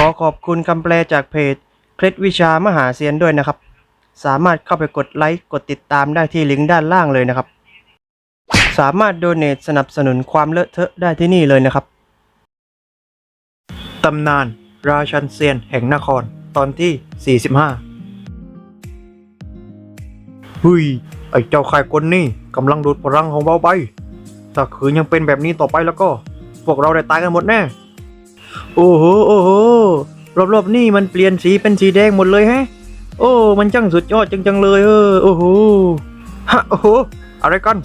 ขอขอบคุณคำแปลจากเพจ เคล็ดวิชามหาเซียนด้วยนะครับ สามารถเข้าไปกดไลค์ กดติดตามได้ที่ลิงก์ด้านล่างเลยนะครับ สามารถโดเน a สนับสนุนความเลอะเทอะได้ที่นี่เลยนะครับ ตำนาน ราชันเซียนแห่งนคร ตอนที่ 45หุยไอ้เจ้าไข่กลนี่กำลังดูดพลังของเบาไป ถ้าคืนยังเป็นแบบนี้ต่อไปแล้วก็ พวกเราได้ตายกันหมดแน่ โอ้โหโอ้โหรอบๆนี่มันเปลี่ยนสีเป็นสีแดงหมดเลยแฮะ โอ้ มันจังสุดยอดจังๆเลยเออโอ้โหฮะโอ้โหอะไรกัน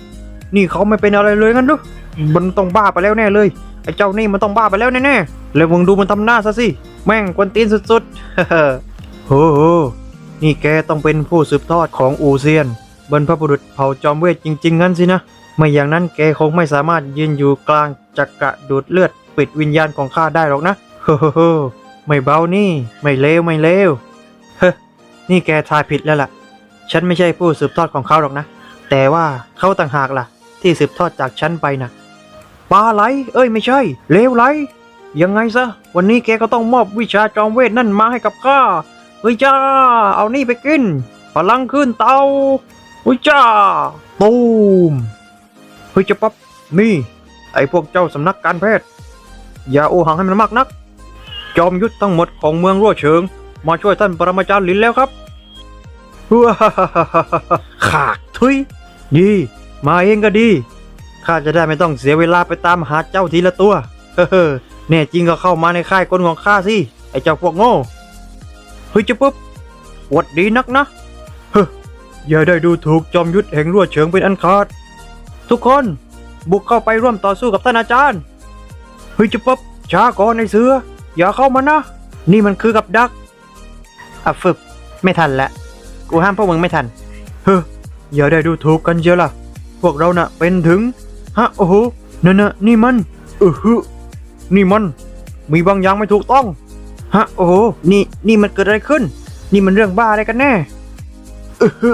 นี่เขาไม่เป็นอะไรเลยงั้นหรือมันต้องบ้าไปแล้วแน่เลยไอ้เจ้านี่มันต้องบ้าไปแล้วแน่ๆแล้วมึงดูมันทำหน้าซะสิแม่งกวนตีนสุดๆโหโหนี่แกต้องเป็นผู้สืบทอดของอูเซียน บรรพบุรุษเผ่าจอมเวทจริง ๆ งั้นสินะ ไม่อย่างนั้นแกคงไม่สามารถยืนอยู่กลางจักระดูดเลือด ปิดวิญญาณของข้าได้หรอกนะโฮ้โหไม่เบานี่ ไม่เลวไม่เลวเฮ้นี่แกทายผิดแล้วล่ะ ฉันไม่ใช่ผู้สืบทอดของเขาหรอกนะ แต่ว่าเขาต่างหากล่ะ ที่สืบทอดจากฉันไปนะปลาไหล เอ้ยไม่ใช่ เลวไหล ยังไงซะ วันนี้แกก็ต้องมอบวิชาจอมเวทนั่นมาให้กับข้าเฮ้ยจ้า เอานี่ไปกิน พลังขึ้นเตาเฮ้ยจ้า ตูมเฮ้ยจะปั๊บนี่ ไอพวกเจ้าสำนักการแพทย์ อย่าโอหังให้มันมากนัก จอมยุทธทั้งหมดของเมืองรั่วเชิง มาช่วยท่านปรมาจารย์หลินแล้วครับว้าขากทุยดี มาเองก็ดีข้าจะได้ไม่ต้องเสียเวลาไปตามหาเจ้าทีละตัว เฮ้อแน่จริงก็เข้ามาในค่ายกลของข้าสิ ไอเจ้าพวกโง่ เฮ้ยจะปุ๊บวัดดีนักนะเฮ้อย่าได้ดูถูกจอมยุทธแห่งรั่วเชิงเป็นอันขาด ทุกคนบุกเข้าไปร่วมต่อสู้กับท่านอาจารย์ ฮ้ยจะปั๊บช้าก่อนไอ้เสือ อย่าเข้ามานะ นี่มันคือกับดักอะฝึกไม่ทันละ กูห้ามพวกมึงไม่ทัน เฮ้ออย่าได้ดูถูกกันเชียวล่ะ พวกเราน่ะเป็นถึง ฮะ โอ้โหนั่นน่ะนี่มันเออฮึนี่มัน มีบางอย่างไม่ถูกต้อง ฮะ โอ้โห นี่นี่มันเกิดอะไรขึ้น นี่มันเรื่องบ้าอะไรกันแน่เออฮึ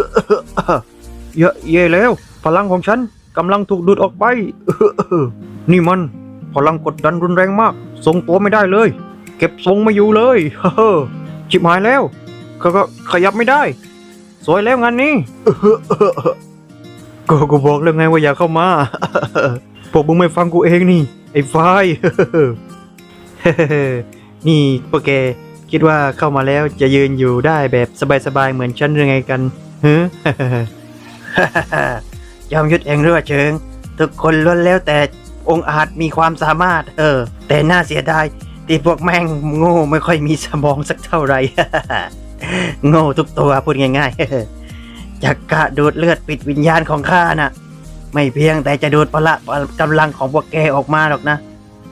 เยอะเย่แล้ว พลังของฉันกำลังถูกดูดออกไป นี่มัน พลังกดดันรุนแรงมาก ทรงตัวไม่ได้เลย เก็บทรงไม่อยู่เลยเฮ้อชิบหายแล้วก็ก็ขยับไม่ได้ สวยแล้วงานนี้ก็กูบอกแล้วไงว่าอย่าเข้ามาพวกมึงไม่ฟังกูเองนี่ ไอ้ฝ้ายนี่พวกแกคิดว่าเข้ามาแล้วจะยืนอยู่ได้แบบสบายๆเหมือนฉันหรือไงกันเฮ้จอมยุทธเองเรือเชิง ทุกคนล้วนแล้วแต่ องอาจมีความสามารถ เออ แต่น่าเสียดายที่พวกแม่งโง่ไม่ค่อยมีสมองสักเท่าไหร่ โง่ทุกตัวพูดง่ายๆจากกะดูดเลือดปิดวิญญาณของข้าน่ะ ไม่เพียงแต่จะดูดพละกำลังของพวกแกออกมาหรอกนะ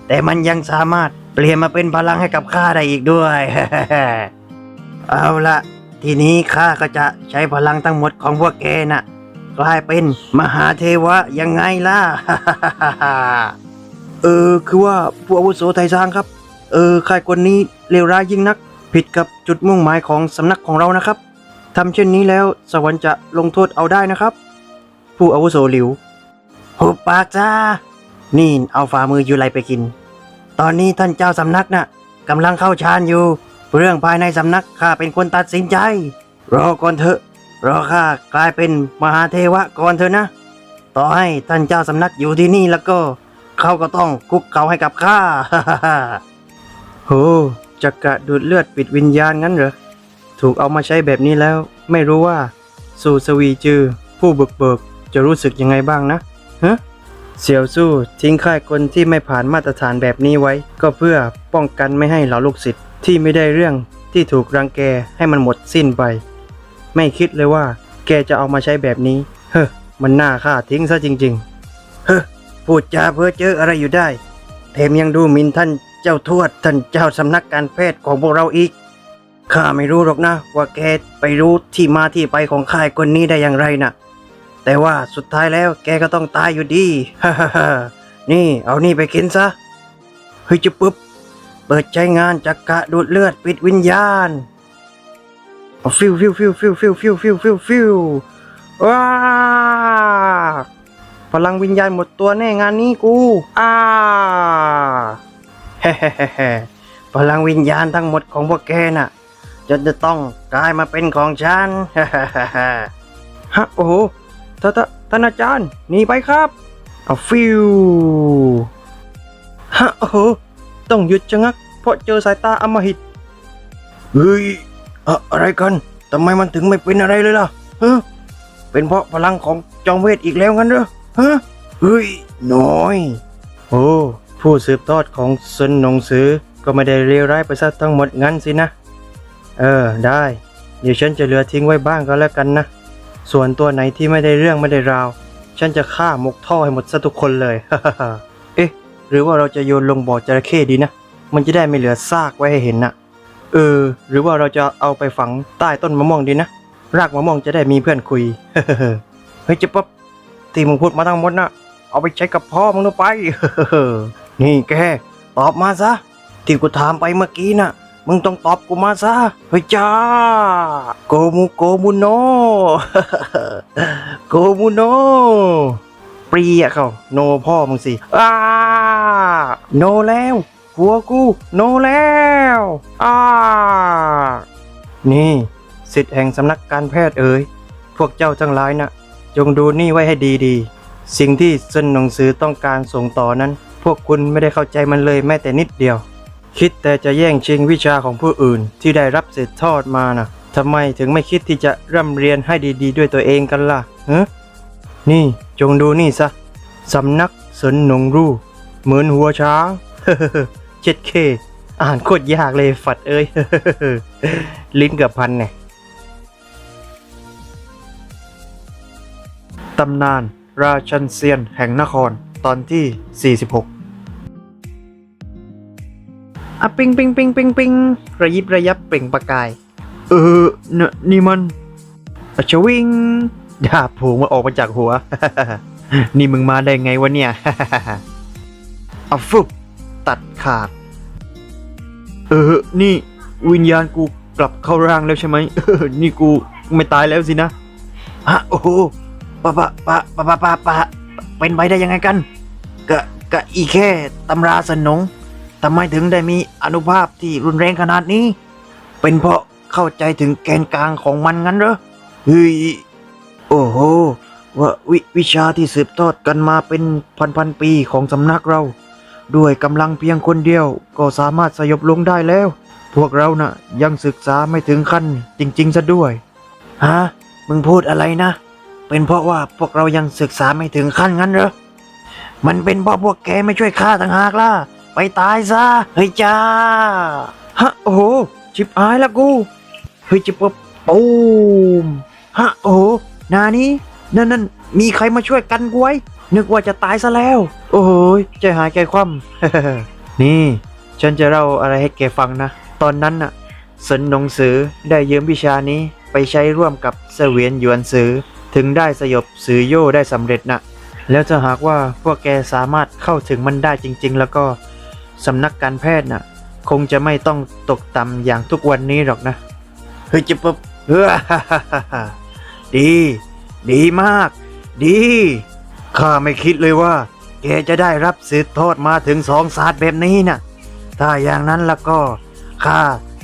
แต่มันยังสามารถเปลี่ยนมาเป็นพลังให้กับข้าได้อีกด้วย เอาละทีนี้ข้าก็จะใช้พลังทั้งหมดของพวกแกน่ะ กลายเป็นมหาเทวะยังไงล่ะ เออคือว่าผู้อาวุโสไทยซางครับ เออใค่ายคนนี้เลวร้ายยิ่งนัก ผิดกับจุดมุ่งหมายของสำนักของเรานะครับทำเช่นนี้แล้วสวรรค์จะลงโทษเอาได้นะครับ ผู้อาวุโสหลิวหุบปากจ้า นี่เอาฝ่ามือยูไลไปกิน ตอนนี้ท่านเจ้าสำนักน่ะกำลังเข้าฌานอยู่ เรื่องภายในสำนักข้าเป็นคนตัดสินใจ รอก่อนเถอะ รอข้ากลายเป็นมหาเทวะก่อนเถอะนะ ต่อให้ท่านเจ้าสำนักอยู่ที่นี่แล้วก็ เขาก็ต้องคุกเข่าให้กับข้าโหจักกะดูดเลือดปิดวิญญาณงั้นเหรอ ถูกเอามาใช้แบบนี้แล้ว ไม่รู้ว่า สู่สวีจือ ผู้บุกเบิกจะรู้สึกยังไงบ้างนะฮะเสี่ยวสู้ทิ้งค่ายคนที่ไม่ผ่านมาตรฐานแบบนี้ไว้ ก็เพื่อป้องกันไม่ให้เหล่าลูกศิษย์ที่ไม่ได้เรื่องที่ถูกรังแกให้มันหมดสิ้นไป ไม่คิดเลยว่า แกจะเอามาใช้แบบนี้ เฮ้อมันน่าฆ่าทิ้งซะจริง ๆ เฮ้อพูดจาเพ้อเจ้ออะไรอยู่ได้แถมยังดูหมิ่นท่านเจ้าทวดท่านเจ้าสำนักการแพทย์ของพวกเราอีกข้าไม่รู้หรอกนะ ว่าแกไปรู้ที่มาที่ไปของค่ายคนนี้ได้อย่างไรนะแต่ว่าสุดท้ายแล้วแกก็ต้องตายอยู่ดีฮ่าฮ่านี่เอานี่ไปกินซะเฮ้ยจะปุ๊บ เปิดใช้งานจักกะดูดเลือดปิดวิญญาณ ฟิวฟิวฟิวฟิวฟิวฟิวฟิวฟิวฟิวว้าพลังวิญญาณหมดตัวแน่งานนี้กูอ้าเฮ้เฮ้เฮ้เฮ้พลังวิญญาณทั้งหมดของพวกแกน่ะจนจะต้องกลายมาเป็นของฉันฮะโอ้โหท่านท่านท่าอาจารย์หนีไปครับเอาฟิวฮะโอ้โหต้องหยุดชะงักเพราะเจอสายตาอำมหิตเฮ้ย อะอะไรกันทำไมมันถึงไม่เป็นอะไรเลยล่ะฮะเป็นเพราะพลังของจอมเวทอีกแล้วงั้นเหรอฮะเฮ้ยน้อย โอ้ผู้สืบทอดของซนหนงซือก็ไม่ได้เลวร้ายไปซะทั้งหมดงั้นสินะ เออได้ เดี๋ยวฉันจะเหลือทิ้งไว้บ้างก็แล้วกันนะ ส่วนตัวไหนที่ไม่ได้เรื่องไม่ได้ราว ฉันจะฆ่าหมกท่อให้หมดซะทุกคนเลย เอ๊ะ หรือว่าเราจะโยนลงบ่อจระเข้ดีนะ มันจะได้ไม่เหลือซากไว้ให้เห็นนะ เออ หรือว่าเราจะเอาไปฝังใต้ต้นมะม่วงดีนะ รากมะม่วงจะได้มีเพื่อนคุย เฮ้ยเจ๊ป๊อบที่มึงพูดมาทั้งหมดนะเอาไปใช้กับพ่อมึงดูไป นี่แกตอบมาซะ ที่กูถามไปเมื่อกี้น่ะ มึงต้องตอบกูมาซะ เฮ้ยจ้า โกมูโกมูโน โกมูโนเปรียเขา โนพ่อมึงสิอ้าโนแล้ว หัวกูโนแล้วอ้านี่สิทธิ์แห่งสำนักการแพทย์เอ๋ยพวกเจ้าทั้งหลายนะจงดูนี่ไว้ให้ดีๆ สิ่งที่เส้นหนังสือต้องการส่งต่อนั้น พวกคุณไม่ได้เข้าใจมันเลยแม้แต่นิดเดียว คิดแต่จะแย่งชิงวิชาของผู้อื่นที่ได้รับสืบทอดมานะทำไมถึงไม่คิดที่จะร่ำเรียนให้ดีๆ ด้วยตัวเองกันล่ะฮะนี่จงดูนี่ซะสำนักสนหนงรูเหมือนหัวช้าง เจ็ดเคอ่านโคตรยากเลยฝัดเอ้ย ลิ้นกับพันเนี่ยตำนาน ราชันเซียนแห่งนครตอนที่ 46อะปิงปิงปิงปิงปิงระยิบระยับเปล่งประกาย เออเนนี่มันอะชวิงดาบผูมันออกมาจากหัว นี่มึงมาได้ไงวะเนี่ยเอาฟุบ ตัดขาด เออ นี่วิญญาณกูกลับเข้าร่างแล้วใช่ไหมเออ นี่กูไม่ตายแล้วสินะฮะโอ้โหปะปะปะปะปะปะปะเป็นไปได้ยังไงกันกะกะอีแค่ตำราสนงทำไมถึงได้มีอนุภาพที่รุนแรงขนาดนี้ เป็นเพราะเข้าใจถึงแกนกลางของมันงั้นเหรอเฮ้ยโอ้โหว่าวิวิชาที่สืบทอดกันมาเป็นพันพันๆปีของสำนักเรา ด้วยกำลังเพียงคนเดียว ก็สามารถสยบลงได้แล้ว พวกเราน่ะยังศึกษาไม่ถึงขั้นจริง ๆ ซะด้วย ฮะ มึงพูดอะไรนะ เป็นเพราะว่าพวกเรายังศึกษาไม่ถึงขั้นงั้นเหรอ มันเป็นเพราะพวกแกไม่ช่วยข้าต่างหากล่ะ ไปตายซะ เฮ้ยจ้า ฮะ โอ้โห ชิบหายแล้วกู เฮ้ยจิบปบปูมฮะ โอ้โห นานี้นั่นนั่นมีใครมาช่วยกันกูไว้ นึกว่าจะตายซะแล้ว โอ้โหยใจหายใจคว่ำนี่ ฉันจะเล่าอะไรให้แกฟังนะ ตอนนั้นน่ะสนหนงสือได้ยืมวิชานี้ไปใช้ร่วมกับเสวียนหยวนสือ ถึงได้สยบสือโย่ได้สำเร็จนะแล้วถ้าหากว่าพวกแกสามารถเข้าถึงมันได้จริง ๆ แล้วก็สำนักการแพทย์น่ะ คงจะไม่ต้องตกต่ำอย่างทุกวันนี้หรอกนะเฮ้ยจิบปบเฮ้อดี ดีมาก ดี ข้าไม่คิดเลยว่าแกจะได้รับสืบทอดมาถึงสองศาสตร์แบบนี้น่ะ ถ้าอย่างนั้นแล้วก็ข้า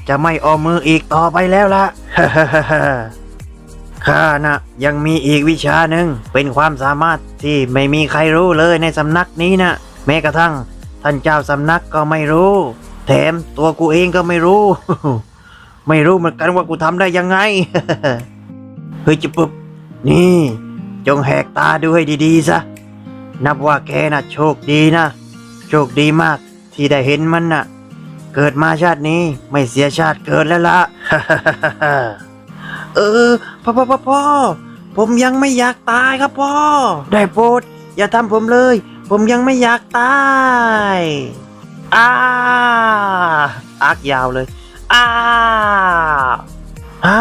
จะไม่เอามืออีกต่อไปแล้วละ ข้าน่ะยังมีอีกวิชาหนึ่งเป็นความสามารถที่ไม่มีใครรู้เลยในสำนักนี้นะแม้กระทั่งท่านเจ้าสำนักก็ไม่รู้ แถมตัวกูเองก็ไม่รู้ ไม่รู้เหมือนกันว่ากูทำได้ยังไง เฮ้ยจิบปุ๊บนี่ จงแหกตาดูให้ดีๆซะ นับว่าแกน่ะ โชคดีนะ โชคดีมากที่ได้เห็นมันน่ะ เกิดมาชาตินี้ไม่เสียชาติเกิดแล้วละเออพ่อพ่อพ่อพ่อผมยังไม่อยากตายครับพ่อ ได้โปรดอย่าทำผมเลย ผมยังไม่อยากตายอ้าอักยาวเลยอ้าฮะ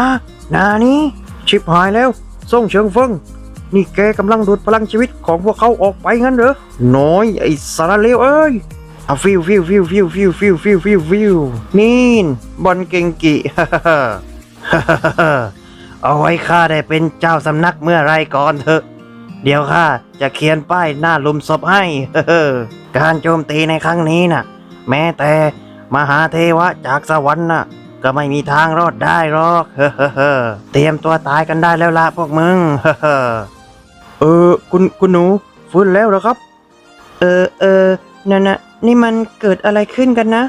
นานี้ชิบหายแล้วส่งเชิงเฟิง นี่แกกำลังดูดพลังชีวิตของพวกเขาออกไปงั้นเหรอ น้อยไอ้สารเลวเอ้ยเอาฟิวฟิวฟิวฟิวฟิวฟิวฟิวฟิวฟิวนี่บอลเก่งกิเอาไว้ข้าได้เป็นเจ้าสำนักเมื่อไรก่อนเถอะ เดี๋ยวข้าจะเขียนป้ายหน้าหลุมศพให้การโจมตีในครั้งนี้น่ะ แม้แต่มหาเทวะจากสวรรค์น่ะ ก็ไม่มีทางรอดได้หรอกเฮ้เฮ้เฮ้อเตรียมตัวตายกันได้แล้วละพวกมึงเฮ้อ เออคุณคุณหนูฟื้นแล้วเหรอครับ เออเออนั่นนะนี่มันเกิดอะไรขึ้นกันนะ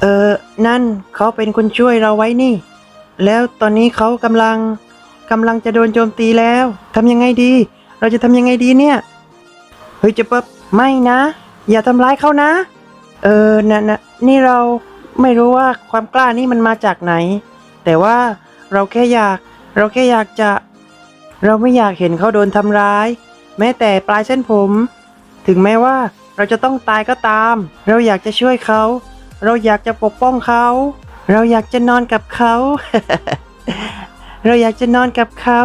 เออนั่นเขาเป็นคนช่วยเราไว้นี่ แล้วตอนนี้เขากำลังกำลังจะโดนโจมตีแล้วทำยังไงดี เราจะทำยังไงดีเนี่ย เฮ้ยเจะปั๊บไม่นะ อย่าทำร้ายเขานะ เออนะนะนี่เราไม่รู้ว่าความกล้านี่มันมาจากไหน แต่ว่าเราแค่อยาก เราแค่อยากจะ เราไม่อยากเห็นเขาโดนทำร้าย แม้แต่ปลายเส้นผม ถึงแม้ว่าเราจะต้องตายก็ตาม เราอยากจะช่วยเขา เราอยากจะปกป้องเขา เราอยากจะนอนกับเขา เราอยากจะนอนกับเขา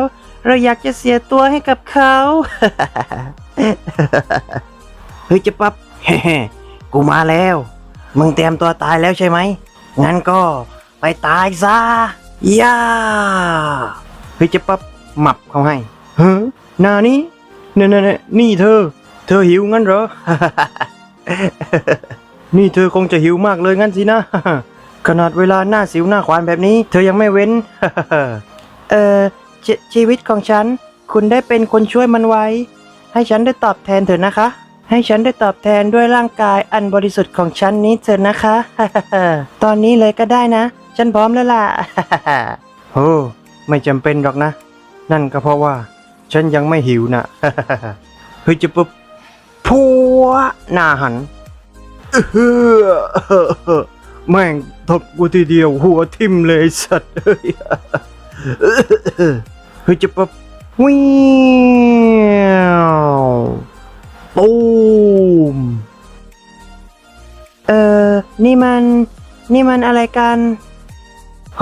เราอยากจะเสียตัวให้กับเขาเฮ้ยจะปั๊บเฮ้กูมาแล้ว มึงเตรียมตัวตายแล้วใช่ไหม งั้นก็ไปตายซะย่าเฮ้ยจะปั๊บ หมับเขาให้เฮ้อนานี้เนี่ยเนี่ยเนี่ยนี่เธอ เธอหิวงั้นเหรอ นี่เธอคงจะหิวมากเลยงั้นสินะ ขนาดเวลาหน้าสิวหน้าขวานแบบนี้ เธอยังไม่เว้น เออชชีวิตของฉัน คุณได้เป็นคนช่วยมันไว้ ให้ฉันได้ตอบแทนเถอะนะคะ ให้ฉันได้ตอบแทนด้วยร่างกายอันบริสุทธิ์ของฉันนี้เถอะนะคะ ตอนนี้เลยก็ได้นะ ฉันพร้อมแล้วล่ะโอ้ไม่จำเป็นหรอกนะ นั่นก็เพราะว่า ฉันยังไม่หิวนะเฮ้ยจะปุ๊บพัวหน้าหันเออแม่งตบกูทีเดียว หัวทิ่มเลยสัตว์เฮ้ยเฮ้ยจะปุ๊บวิวตูมเออนี่มัน นี่มันอะไรกัน โห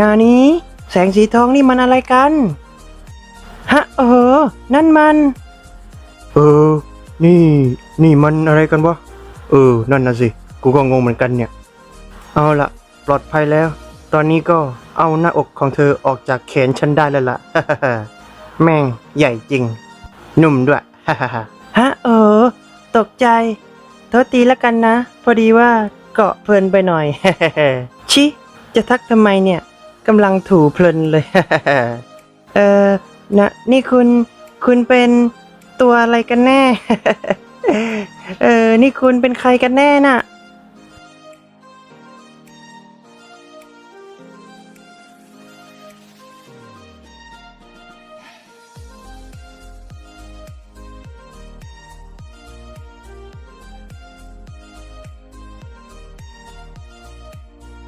นานี้ สงสีทองนี่มันอะไรกัน ฮะเออ นั่นมัน เออ นี่ นี่มันอะไรกันวะ เออ นั่นน่ะสิ กูก็งงเหมือนกันเนี่ย เอาละปลอดภัยแล้ว ตอนนี้ก็เอาหน้าอกของเธอออกจากแขนฉันได้แล้วล่ะ แม่งใหญ่จริงนุ่มด้วย ฮะเออ ตกใจโทษทีแล้วกันนะ พอดีว่าเกาะเพลินไปหน่อย ชิ จะทักทำไมเนี่ย กำลังถูเพลินเลย เออนะนี่คุณคุณเป็นตัวอะไรกันแน่ เออ นี่คุณเป็นใครกันแน่น่ะ